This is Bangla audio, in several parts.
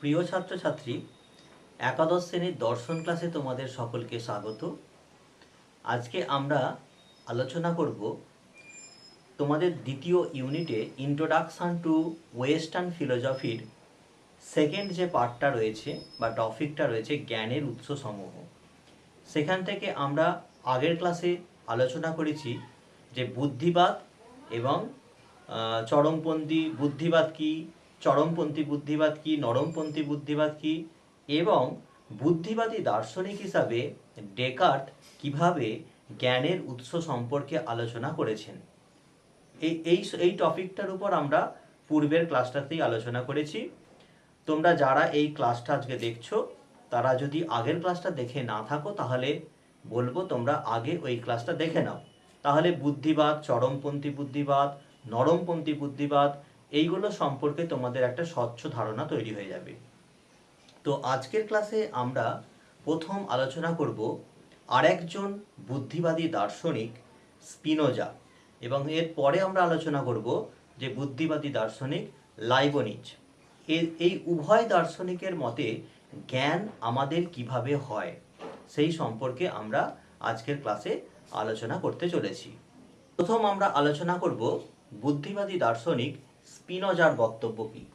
প্রিয় ছাত্রছাত্রী, একাদশ শ্রেণির দর্শন ক্লাসে তোমাদের সকলকে স্বাগত। আজকে আমরা আলোচনা করব তোমাদের দ্বিতীয় ইউনিটে ইন্ট্রোডাকশান টু ওয়েস্টার্ন ফিলোজফির সেকেন্ড যে পার্টটা রয়েছে বা টপিকটা রয়েছে জ্ঞানের উৎসসমূহ। সেখান থেকে আমরা আগের ক্লাসে আলোচনা করেছি যে বুদ্ধিবাদ এবং চরমপন্থী বুদ্ধিবাদ কি চরমপন্থী বুদ্ধিবাদ কি, নরমপন্থী বুদ্ধিবাদ কি? এবং বুদ্ধিবাদী দার্শনিক হিসাবে ডেকার্ট কীভাবে জ্ঞানের উৎস সম্পর্কে আলোচনা করেছেন? এই এই এই টপিকটার উপর আমরা পূর্বের ক্লাসটাতেই আলোচনা করেছি। তোমরা যারা এই ক্লাসটা আজকে দেখছ, তারা যদি আগের ক্লাসটা দেখে না থাকো, তাহলে বলব তোমরা আগে ওই ক্লাসটা দেখে নাও। তাহলে বুদ্ধিবাদ, চরমপন্থী বুদ্ধিবাদ, নরমপন্থী বুদ্ধিবাদ এইগুলো সম্পর্কে তোমাদের একটা স্বচ্ছ ধারণা তৈরি হয়ে যাবে। তো আজকের ক্লাসে আমরা প্রথম আলোচনা করব আরেকজন বুদ্ধিবাদী দার্শনিক স্পিনোজা এবং এর পরে আমরা আলোচনা করব যে বুদ্ধিবাদী দার্শনিক লাইবনিজ। এর এই উভয় দার্শনিকের মতে জ্ঞান আমাদের কীভাবে হয় সেই সম্পর্কে আমরা আজকের ক্লাসে আলোচনা করতে চলেছি। প্রথম আমরা আলোচনা করব বুদ্ধিবাদী দার্শনিক স্পিনোজার বক্তব্য কি?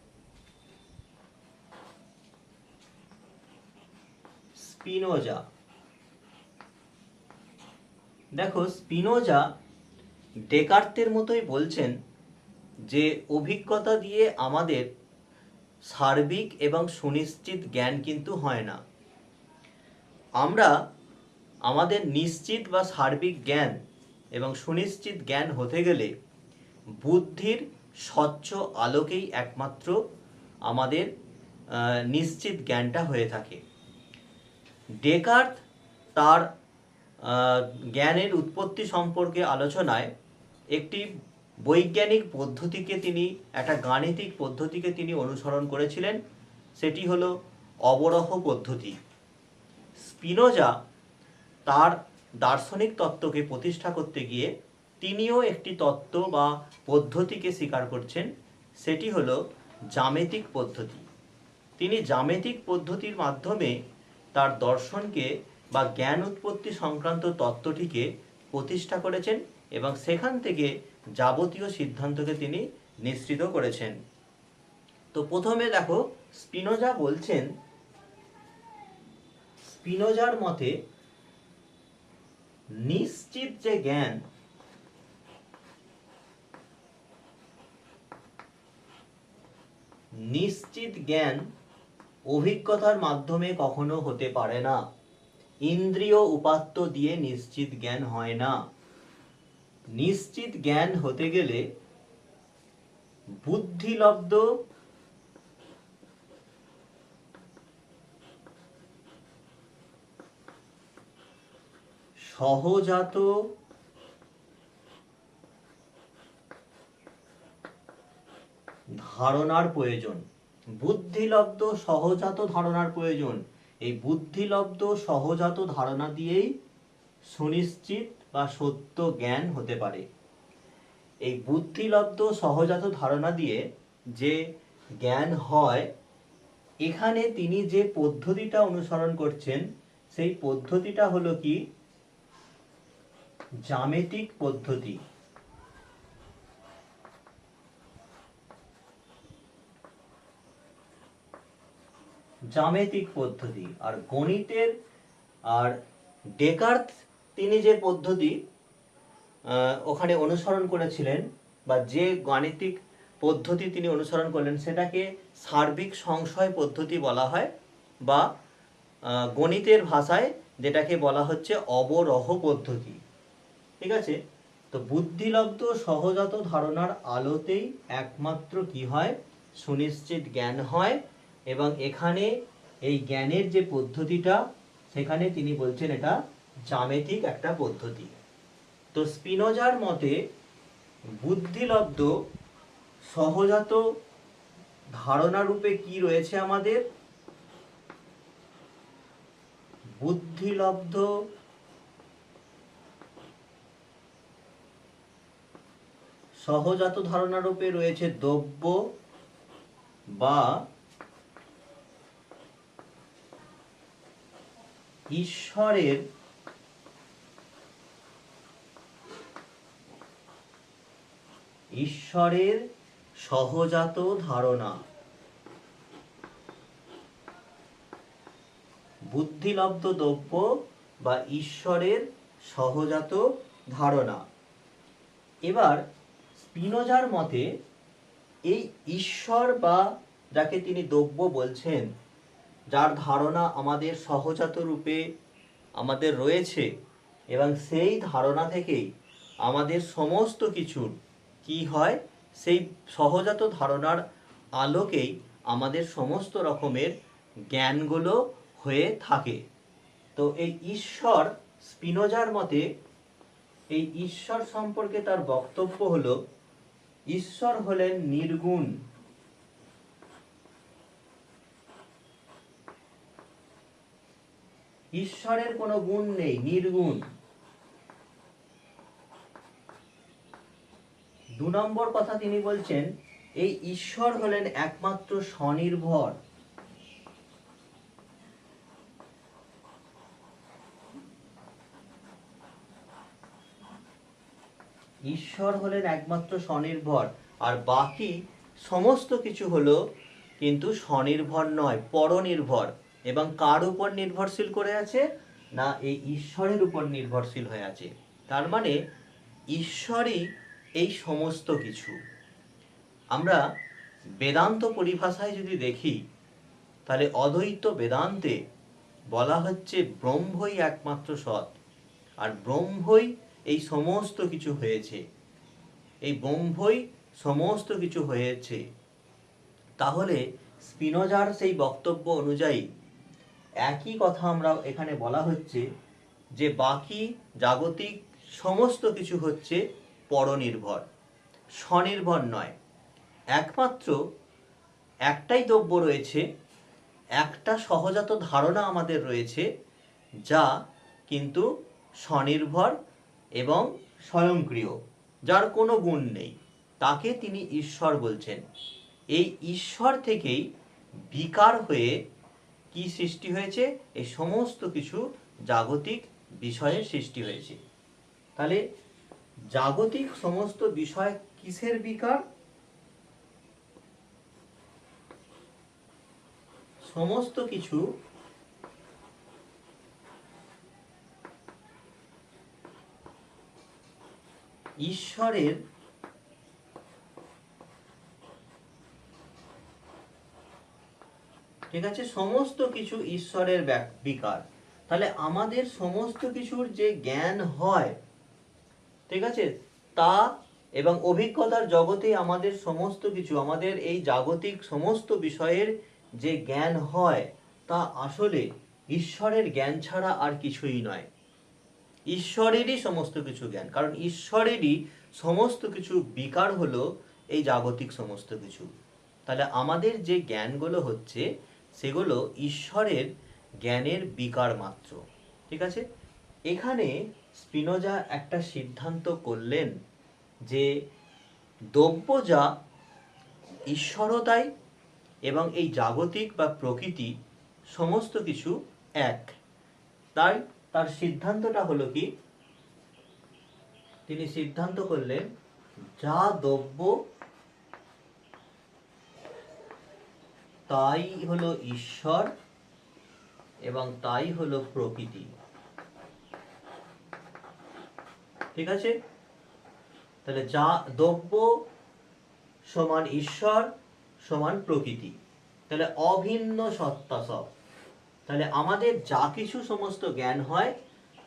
স্পিনোজা। দেখো, স্পিনোজা ডেকার্তের মতোই বলছেন যে, অভিজ্ঞতা দিয়ে আমাদের সার্বিক এবং সুনিশ্চিত জ্ঞান কিন্তু হয় না। আমরা আমাদের নিশ্চিত বা সার্বিক জ্ঞান এবং সুনিশ্চিত জ্ঞান হতে গেলে বুদ্ধির স্বচ্ছ আলোকেই একমাত্র আমাদের নিশ্চিত জ্ঞানটা হয়ে থাকে। ডেকার্ত তার জ্ঞানের উৎপত্তি সম্পর্কে আলোচনায় একটি বৈজ্ঞানিক পদ্ধতিকে তিনি, একটা গাণিতিক পদ্ধতিকে তিনি অনুসরণ করেছিলেন। সেটি হলো অবরহ পদ্ধতি। স্পিনোজা তার দার্শনিক তত্ত্বকে প্রতিষ্ঠা করতে গিয়ে তিনিও একটি তত্ত্ব বা পদ্ধতিকে স্বীকার করছেন, সেটি হল জ্যামিতিক পদ্ধতি। তিনি জ্যামিতিক পদ্ধতির মাধ্যমে তার দর্শনকে বা জ্ঞান উৎপত্তি সংক্রান্ত তত্ত্বটিকে প্রতিষ্ঠা করেছেন এবং সেখান থেকে যাবতীয় সিদ্ধান্তকে তিনি নিশ্চিত করেছেন। তো প্রথমে দেখো, স্পিনোজা বলছেন, স্পিনোজার মতে নিশ্চিত যে জ্ঞান নিশ্চিত জ্ঞান অভিজ্ঞতার মাধ্যমে কখনো হতে পারে না। ইন্দ্রিয় উপাত্ত দিয়ে নিশ্চিত জ্ঞান হয় না। নিশ্চিত জ্ঞান হতে গেলে বুদ্ধিলব্ধ সহজাত ধারণার প্রয়োজন। বুদ্ধিলব্ধ সহজাত ধারণার প্রয়োজন। এই বুদ্ধিলব্ধ সহজাত ধারণা দিয়েই সুনিশ্চিত বা সত্য জ্ঞান হতে পারে। এই বুদ্ধিলব্ধ সহজাত ধারণা দিয়ে যে জ্ঞান হয়, এখানে তিনি যে পদ্ধতিটা অনুসরণ করছেন, সেই পদ্ধতিটা হলো কি? জ্যামিতিক পদ্ধতি। জ্যামিতিক পদ্ধতি আর গণিতের আর ডেকার্থ তিনি যে পদ্ধতি ওখানে অনুসরণ করেছিলেন বা যে গাণিতিক পদ্ধতি তিনি অনুসরণ করলেন সেটাকে সার্বিক সংশয় পদ্ধতি বলা হয় বা গণিতের ভাষায় যেটাকে বলা হচ্ছে অবরহ পদ্ধতি। ঠিক আছে? তো বুদ্ধিলব্ধ সহজাত ধারণার আলোতেই একমাত্র কি হয়? সুনিশ্চিত জ্ঞান হয়। এবং এখানে এই জ্ঞানের যে পদ্ধতিটা, সেখানে তিনি বলছেন এটা জ্যামিতিক একটা পদ্ধতি। তো স্পিনোজার মতে বুদ্ধিলব্ধ, সহজাত ধারণা রূপে কি রয়েছে আমাদের? বুদ্ধিলব্ধ, সহজাত ধারণা রূপে রয়েছে দ্রব্য বা ঈশ্বরের ঈশ্বরের সহজাত ধারণা। বুদ্ধিলব্ধ দ্রব্য বা ঈশ্বরের সহজাত ধারণা। এবার স্পিনোজার মতে এই ঈশ্বর বা যাকে তিনি দ্রব্য বলছেন যার ধারণা আমাদের সহজাত রূপে আমাদের রয়েছে এবং সেই ধারণা থেকেই আমাদের সমস্ত কিছুর কি হয়, সেই সহজাত ধারণার আলোকেই আমাদের সমস্ত রকমের জ্ঞানগুলো হয়ে থাকে। তো এই ঈশ্বর স্পিনোজার মতে, এই ঈশ্বর সম্পর্কে তার বক্তব্য হলো, ঈশ্বর হলেন নির্গুণ। ঈশ্বরের কোনো গুণ নেই, নির্গুণ। দু নম্বর কথা তিনি বলছেন, এই ঈশ্বর হলেন একমাত্র স্বনির্ভর। ঈশ্বর হলেন একমাত্র স্বনির্ভর, আর বাকি সমস্ত কিছু হলো কিন্তু স্বনির্ভর নয়, পরনির্ভর। এবং কার উপর নির্ভরশীল করে আছে না এই ঈশ্বরের উপর নির্ভরশীল হয়ে আছে? তার মানে ঈশ্বরই এই সমস্ত কিছু। আমরা বেদান্ত পরিভাষায় যদি দেখি, তাহলে অদ্বৈত বেদান্তে বলা হচ্ছে ব্রহ্মই একমাত্র সৎ। আর ব্রহ্মই এই সমস্ত কিছু হয়েছে। এই ব্রহ্মই সমস্ত কিছু হয়েছে। তাহলে স্পিনোজার সেই বক্তব্য অনুযায়ী একই কথা আমরা এখানে বলা হচ্ছে যে বাকি জাগতিক সমস্ত কিছু হচ্ছে পরনির্ভর, স্বনির্ভর নয়। একমাত্র একটাই দ্রব্য রয়েছে, একটা সহজাত ধারণা আমাদের রয়েছে, যা কিন্তু স্বনির্ভর এবং স্বয়ংক্রিয়, যার কোনো গুণ নেই। তাকে তিনি ঈশ্বর বলছেন। এই ঈশ্বর থেকেই বিকার হয়ে কি সৃষ্টি হয়েছে? এই সমস্ত কিছু জাগতিক বিষয়ের সৃষ্টি হয়েছে। তাহলে জাগতিক সমস্ত বিষয় কিসের বিকার? সমস্ত কিছু ঈশ্বরের ঠিক আছে? সমস্ত কিছু ঈশ্বরের বিকার। তাহলে আমাদের সমস্ত কিছুর যে জ্ঞান হয়, ঠিক আছে? তা এবং অভিজ্ঞতার জগতে আমাদের সমস্ত কিছু, আমাদের এই জাগতিক সমস্ত বিষয়ের যে জ্ঞান হয়, তা আসলে ঈশ্বরের জ্ঞান ছাড়া আর কিছুই নয়। ঈশ্বরেরই সমস্ত কিছু জ্ঞান, কারণ ঈশ্বরেরই সমস্ত কিছু বিকার হলো এই জাগতিক সমস্ত কিছু। তাহলে আমাদের যে জ্ঞানগুলো হচ্ছে সেগুলো ঈশ্বরের জ্ঞানের বিকার মাত্র। ঠিক আছে? এখানে স্পিনোজা একটা সিদ্ধান্ত করলেন যে দ্রব্য যা ঈশ্বরতাই এবং এই জাগতিক বা প্রকৃতি সমস্ত কিছু এক। তাই তার সিদ্ধান্তটা হলো কি? তিনি সিদ্ধান্ত করলেন, যা দ্রব্য তাই হলো ঈশ্বর এবং তাই হলো প্রকৃতি। ঠিক আছে? তাহলে যা দ্রব্য সমান ঈশ্বর সমান প্রকৃতি। তাহলে অভিন্ন সত্তা সব। তাহলে আমাদের যা কিছু সমস্ত জ্ঞান হয়,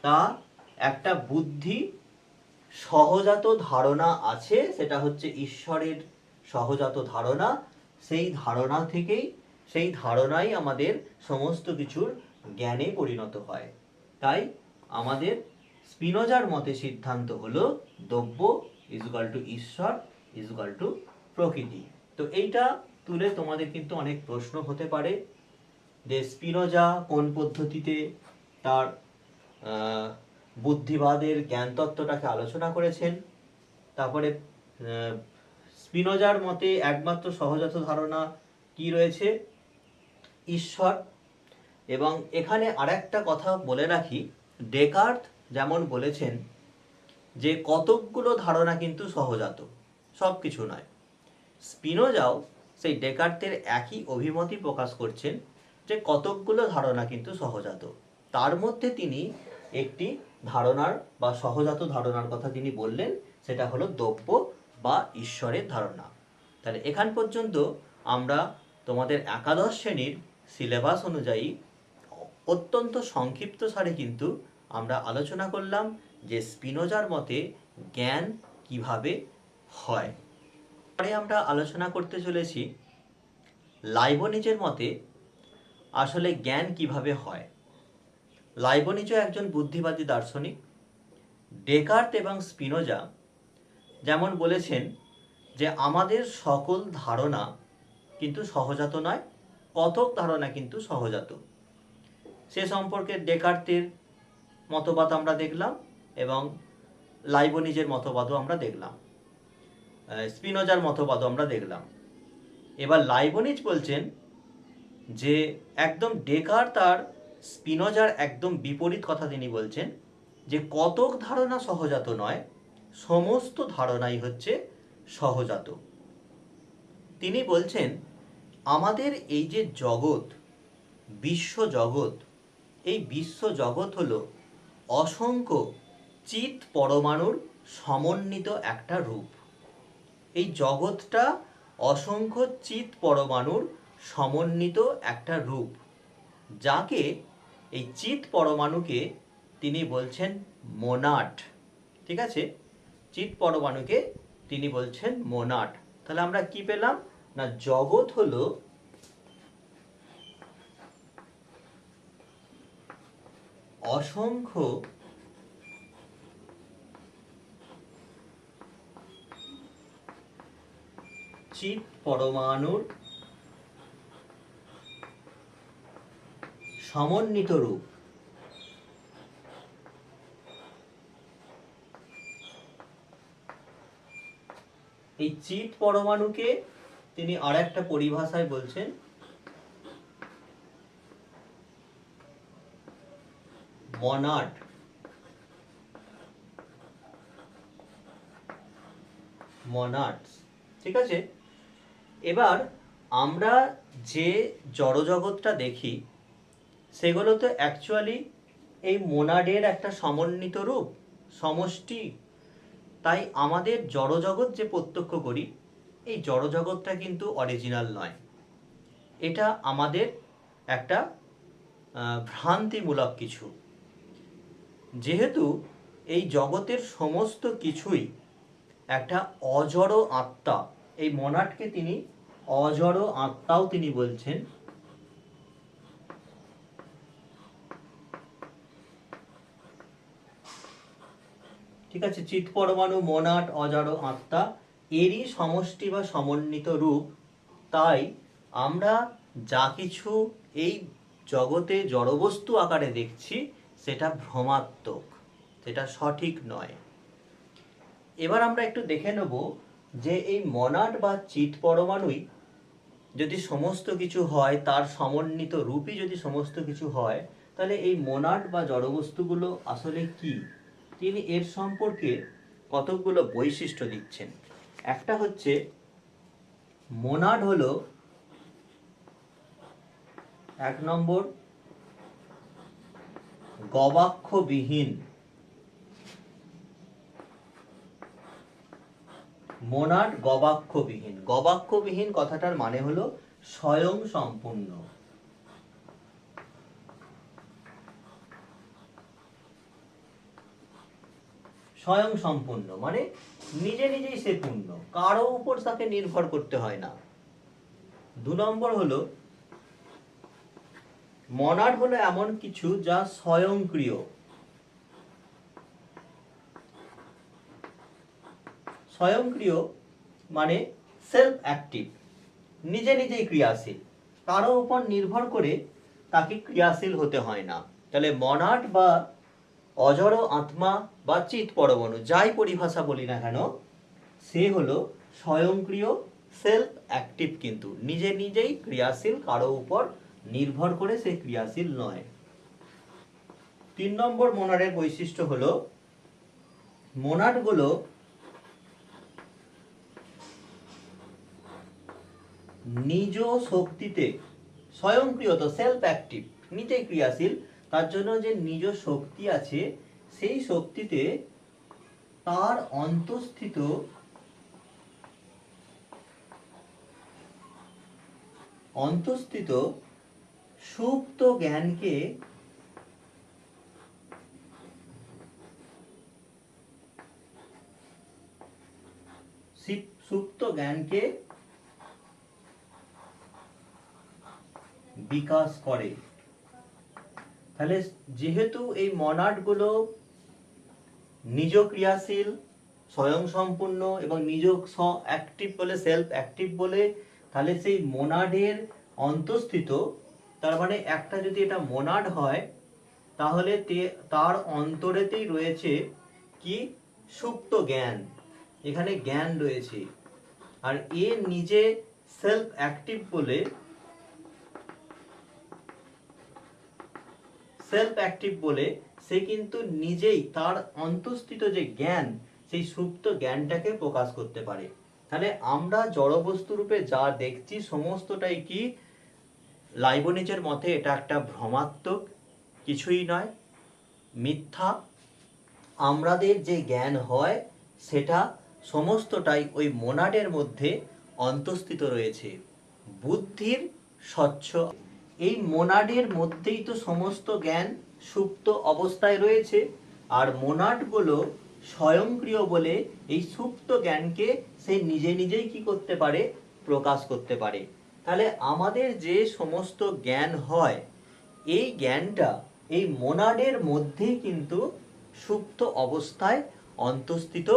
তা একটা বুদ্ধি সহজাত ধারণা আছে, সেটা হচ্ছে ঈশ্বরের সহজাত ধারণা। সেই ধারণা থেকেই, সেই ধারণাই আমাদের সমস্ত কিছুর জ্ঞানে পরিণত হয়। তাই আমাদের স্পিনোজার মতে সিদ্ধান্ত হলো দ্রব্য ইজুকাল টু ঈশ্বর ইজুকাল টু প্রকৃতি। তো এইটা তুলে তোমাদের কিন্তু অনেক প্রশ্ন হতে পারে যে স্পিনোজা কোন পদ্ধতিতে তার বুদ্ধিবাদের জ্ঞানতত্ত্বটাকে আলোচনা করেছেন, তারপরে স্পিনোজার মতে একমাত্র সহজাত ধারণা কি রয়েছে? ঈশ্বর। এবং এখানে আরেকটা কথা বলে রাখি, ডেকার্থ যেমন বলেছেন যে কতকগুলো ধারণা কিন্তু সহজাত সব কিছু নয়। স্পিনোজাও সেই ডেকার্তের একই অভিমতই প্রকাশ করছেন যে কতকগুলো ধারণা কিন্তু সহজাত। তার মধ্যে তিনি একটি ধারণার বা সহজাত ধারণার কথা তিনি বললেন, সেটা হলো দ্রব্য বা ঈশ্বরের ধারণা। তাহলে এখান পর্যন্ত আমরা তোমাদের একাদশ শ্রেণির সিলেবাস অনুযায়ী অত্যন্ত সংক্ষিপ্ত সারে কিন্তু আমরা আলোচনা করলাম যে স্পিনোজার মতে জ্ঞান কীভাবে হয়। পরে আমরা আলোচনা করতে চলেছি লাইবনিজের মতে আসলে জ্ঞান কীভাবে হয়। লাইবনিজও একজন বুদ্ধিবাদী দার্শনিক। ডেকার্ত এবং স্পিনোজা যেমন বলেছেন যে আমাদের সকল ধারণা কিন্তু সহজাত নয়, কতক ধারণা কিন্তু সহজাত। সে সম্পর্কে ডেকার্তের মতবাদ আমরা দেখলাম এবং লাইবনিজের মতবাদও আমরা দেখলাম। স্পিনোজার মতবাদও আমরা দেখলাম। এবার লাইবনিজ বলছেন যে একদম ডেকার তার স্পিনোজার একদম বিপরীত কথা তিনি বলছেন যে কতক ধারণা সহজাত নয় সমস্ত ধারণাই হচ্ছে সহজাত। তিনি বলছেন, আমাদের এই যে জগৎ, বিশ্ব জগৎ, এই বিশ্ব জগৎ হল অসংখ্য চিত পরমাণুর সমন্বিত একটা রূপ। এই জগৎটা অসংখ্য চিত পরমাণুর সমন্বিত একটা রূপ, যাকে এই চিত পরমাণুকে তিনি বলছেন মোনাট। ঠিক আছে? চিত পরমাণুকে তিনি বলছেন মোনাট। তাহলে আমরা কি পেলাম? না, জগৎ হলো অসংখ্য চিত পরমাণুর সমন্বিত রূপ। এই চিত পরমাণুকে তিনি আর একটা পরিভাষায় বলছেন। মনাট। মনাটস। ঠিক আছে? এবার আমরা যে জড়জগৎটা দেখি, সেগুলো তো অ্যাকচুয়ালি এই মোনাডের একটা সমন্বিত রূপ, সমষ্টি তাই আমাদের জড়জগৎ যে প্রত্যক্ষ করি, এই জড়জগৎটা কিন্তু অরিজিনাল নয়। এটা আমাদের একটা ভ্রান্তিমূলক কিছু। যেহেতু এই জগতের সমস্ত কিছুই একটা অজড় আত্মা, এই মনাটকে তিনি অজড় আত্মাও তিনি বলছেন ঠিক আছে? চিত পরমাণু, মনাট, অজড় আত্মা, এরই সমষ্টি বা সমন্বিত রূপ। তাই আমরা যা কিছু এই জগতে জড়বস্তু আকারে দেখছি, সেটা ভ্রমাত্মক, সেটা সঠিক নয়। এবার আমরা একটু দেখে নেব যে এই মনাট বা চিত পরমাণুই যদি সমস্ত কিছু হয়, তার সমন্বিত রূপই যদি সমস্ত কিছু হয়, তাহলে এই মোনাট বা জড়বস্তুগুলো আসলে কি? তিনি এর সম্পর্কে কতকগুলো বৈশিষ্ট্য দিচ্ছেন? একটা হচ্ছে, মোনাড হল এক নম্বর গবাক্ষবিহীন। মোনাড গবাক্ষবিহীন। গবাক্ষবিহীন কথাটার মানে হলো স্বয়ং সম্পূর্ণ স্বয়ং সম্পূর্ণ মানে নিজে নিজেই সে পূর্ণ। কারও উপর তাকে নির্ভর করতে হয় না। দু নম্বর হলো মনাড হলো এমন কিছু যা স্বয়ংক্রিয়। স্বয়ংক্রিয় মানে সেলফ অ্যাক্টিভ নিজে নিজেই ক্রিয়াশীল। কারও উপর নির্ভর করে তাকে ক্রিয়াশীল হতে হয় না। তাহলে মনাট বা অজড় আত্মা বা চিত পরমাণু, যাই পরিভাষা বলি না কেন, সে হলো স্বয়ংক্রিয় সেলফ অ্যাক্টিভ কিন্তু। নিজে নিজেই ক্রিয়াশীল, কারও উপর নির্ভর করে সে ক্রিয়াশীল নয়। তিন নম্বর মোনাডের বৈশিষ্ট্য হলো মোনাডগুলো নিজ শক্তিতে স্বয়ংক্রিয়ত সেলফ অ্যাক্টিভ নিজেই ক্রিয়াশীল তার জন্য যে নিজ শক্তি আছে, সেই শক্তিতে তার অন্তঃস্থিত অন্তঃস্থিত সুপ্ত জ্ঞানকে সিপ- সুপ্ত জ্ঞানকে বিকাশ করে। তাহলে যেহেতু এই মনাডগুলো নিজ ক্রিয়াশীল স্বয়ং সম্পূর্ণ এবং নিজ অ্যাক্টিভ বলে সেলফ অ্যাক্টিভ বলে, তাহলে সেই মোনাডের অন্তঃস্থিত, তার মানে একটা যদি এটা মোনাড হয়, তাহলে তার অন্তরেতেই রয়েছে কি? সুপ্ত জ্ঞান। এখানে জ্ঞান রয়েছে। আর এ নিজে সেলফ অ্যাক্টিভ বলে সেলফ অ্যাক্টিভ বলে সে কিন্তু নিজেই তার অন্তঃস্থিত যে জ্ঞান, সেই সুপ্ত জ্ঞানটাকে প্রকাশ করতে পারে। তাহলে আমরা জড়বস্তু রূপে যা দেখছি সমস্তটাই কি? লাইবনিজের মতে এটা একটা ভ্রমাত্মক, কিছুই নয়, মিথ্যা। আমাদের যে জ্ঞান হয়, সেটা সমস্তটাই ওই মোনাডের মধ্যে অন্তঃস্থিত রয়েছে। বুদ্ধির স্বচ্ছ এই মোনাডের মধ্যেই তো সমস্ত জ্ঞান সুপ্ত অবস্থায় রয়েছে, আর মোনাডগুলো স্বয়ংক্রিয় বলে এই সুপ্ত জ্ঞানকে সে নিজে নিজেই কি করতে পারে? প্রকাশ করতে পারে। তাহলে আমাদের যে সমস্ত জ্ঞান হয়, এই জ্ঞানটা এই মোনাডের মধ্যেই কিন্তু সুপ্ত অবস্থায় অন্তঃস্থিত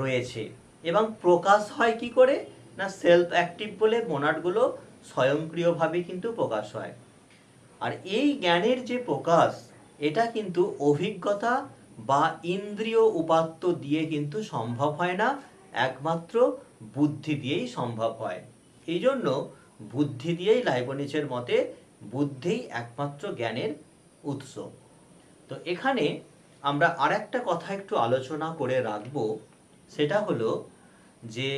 রয়েছে। এবং প্রকাশ হয় কি করে? না সেলফ অ্যাক্টিভ বলে মোনাডগুলো স্বয়ংক্রিয়ভাবে কিন্তু প্রকাশ হয়। আর এই জ্ঞানের যে প্রকাশ, এটা কিন্তু অভিজ্ঞতা বা ইন্দ্রিয় উপাত্ত দিয়ে কিন্তু সম্ভব হয় না, একমাত্র বুদ্ধি দিয়েই সম্ভব হয়। এই জন্য বুদ্ধি দিয়েই লাইবনিচের মতে বুদ্ধিই একমাত্র জ্ঞানের উৎস। তো এখানে আমরা আরেকটা কথা একটু আলোচনা করে রাখব, সেটা হলো যে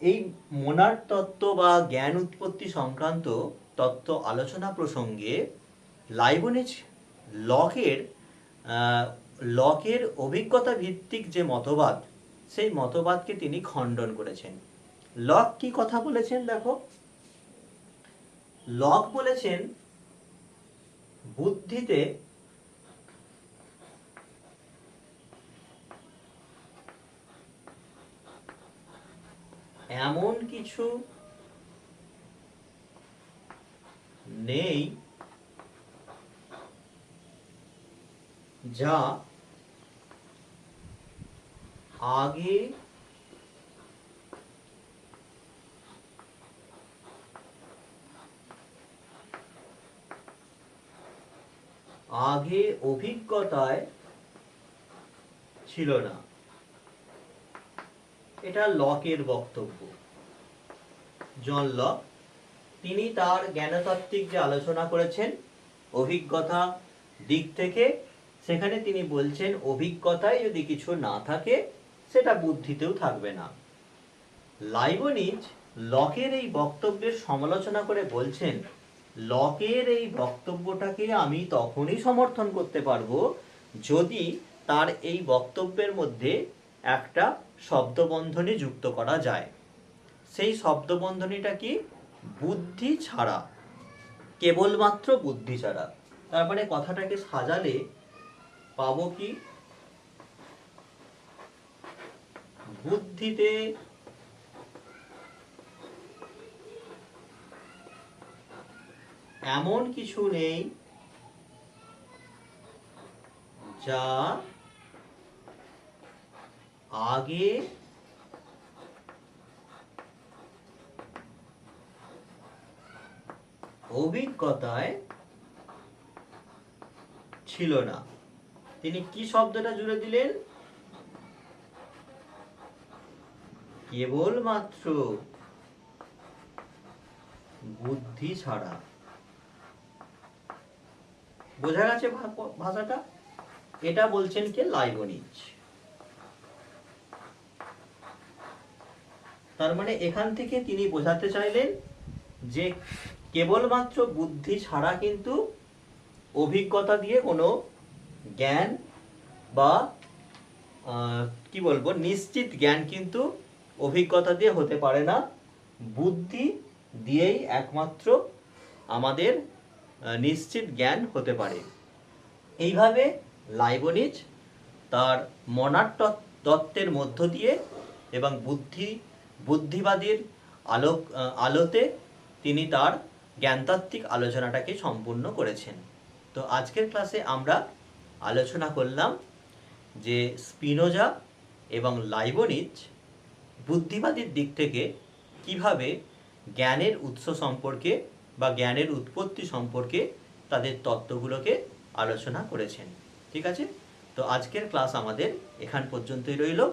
এই মোনার তত্ত্ব বা জ্ঞান উৎপত্তি সংক্রান্ত তত্ত্ব আলোচনা প্রসঙ্গে লাইবনিজ লকের লকের অভিজ্ঞতা ভিত্তিক যে মতবাদ, সেই মতবাদকে তিনি খণ্ডন করেছেন। লক কি কথা বলেছেন দেখো? লক বলেছেন, বুদ্ধিতে এমন কিছু নেই যা আগে আগে অভিজ্ঞতায় ছিল না। এটা লকের বক্তব্য। জন লক তিনি তার জ্ঞানতাত্ত্বিক যে আলোচনা করেছেন, অভিজ্ঞতা দিক থেকে, সেখানে তিনি বলছেন, অভিজ্ঞতায় যদি কিছু না থাকে, সেটা বুদ্ধিতেও থাকবে না। লাইবনিজ লকের এই বক্তব্যের সমালোচনা করে বলছেন, লকের এই বক্তব্যটাকে আমি তখনই সমর্থন করতে পারব যদি তার এই বক্তব্যের মধ্যে একটা শব্দবন্ধনী যুক্ত করা যায়। সেই শব্দবন্ধনীটা কি? বুদ্ধি ছাড়া, কেবলমাত্র বুদ্ধি ছাড়া। তারপরে কথাটাকে সাজালে পাবো কি? বুদ্ধিতে এমন কিছু নেই যা আগে অভিজ্ঞতায় ছিল না। তিনি কি শব্দটা জুড়ে দিলেন? কেবলমাত্র বুদ্ধি ছাড়া। বোঝা গেছে ভাষাটা? এটা বলছেন কে? লাইবনিজ। তার মানে এখান থেকে তিনি বোঝাতে চাইলেন যে কেবলমাত্র বুদ্ধি ছাড়া কিন্তু অভিজ্ঞতা দিয়ে কোনো জ্ঞান বা কি বলব, নিশ্চিত জ্ঞান কিন্তু অভিজ্ঞতা দিয়ে হতে পারে না। বুদ্ধি দিয়েই একমাত্র আমাদের নিশ্চিত জ্ঞান হতে পারে। এইভাবে লাইবনিজ তার মনার তত- তত্ত্বের মধ্য দিয়ে এবং বুদ্ধি, বুদ্ধিবাদীর আলোক, আলোতে তিনি তার জ্ঞানতাত্ত্বিক আলোচনাটাকে সম্পূর্ণ করেছেন। তো আজকের ক্লাসে আমরা আলোচনা করলাম যে স্পিনোজা এবং লাইবনিজ বুদ্ধিবাদীর দিক থেকে কীভাবে জ্ঞানের উৎস সম্পর্কে বা জ্ঞানের উৎপত্তি সম্পর্কে তাদের তত্ত্বগুলোকে আলোচনা করেছেন। ঠিক আছে? তো আজকের ক্লাস আমাদের এখান পর্যন্তই রইল।